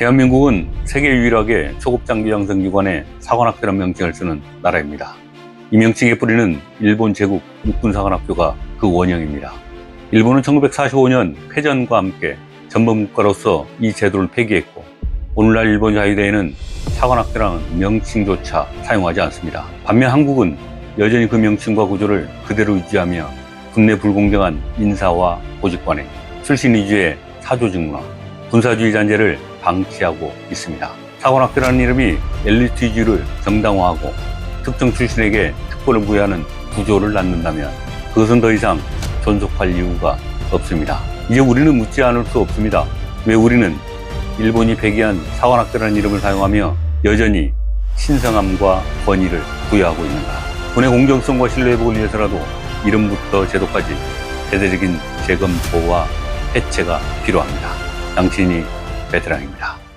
대한민국은 세계 유일하게 초급 장비 양성 기관에 사관학교란 명칭을 쓰는 나라입니다. 이 명칭의 뿌리는 일본 제국 육군사관학교가 그 원형입니다. 일본은 1945년 패전과 함께 전범국가로서 이 제도를 폐기했고 오늘날 일본 자유대에는 사관학교라는 명칭조차 사용하지 않습니다. 반면 한국은 여전히 그 명칭과 구조를 그대로 유지하며 국내 불공정한 인사와 보직관행, 출신 위주의 사조직 문화, 군사주의 잔재를 방치하고 있습니다. 사관학교라는 이름이 엘리트 위주를 정당화하고 특정 출신에게 특권을 부여하는 구조를 낳는다면 그것은 더 이상 존속할 이유가 없습니다. 이제 우리는 묻지 않을 수 없습니다. 왜 우리는 일본이 폐기한 사관학교라는 이름을 사용하며 여전히 신성함과 권위를 부여하고 있는가? 군의 공정성과 신뢰 회복을 위해서라도 이름부터 제도까지 대대적인 재검토와 해체가 필요합니다. 당신이 베테랑입니다.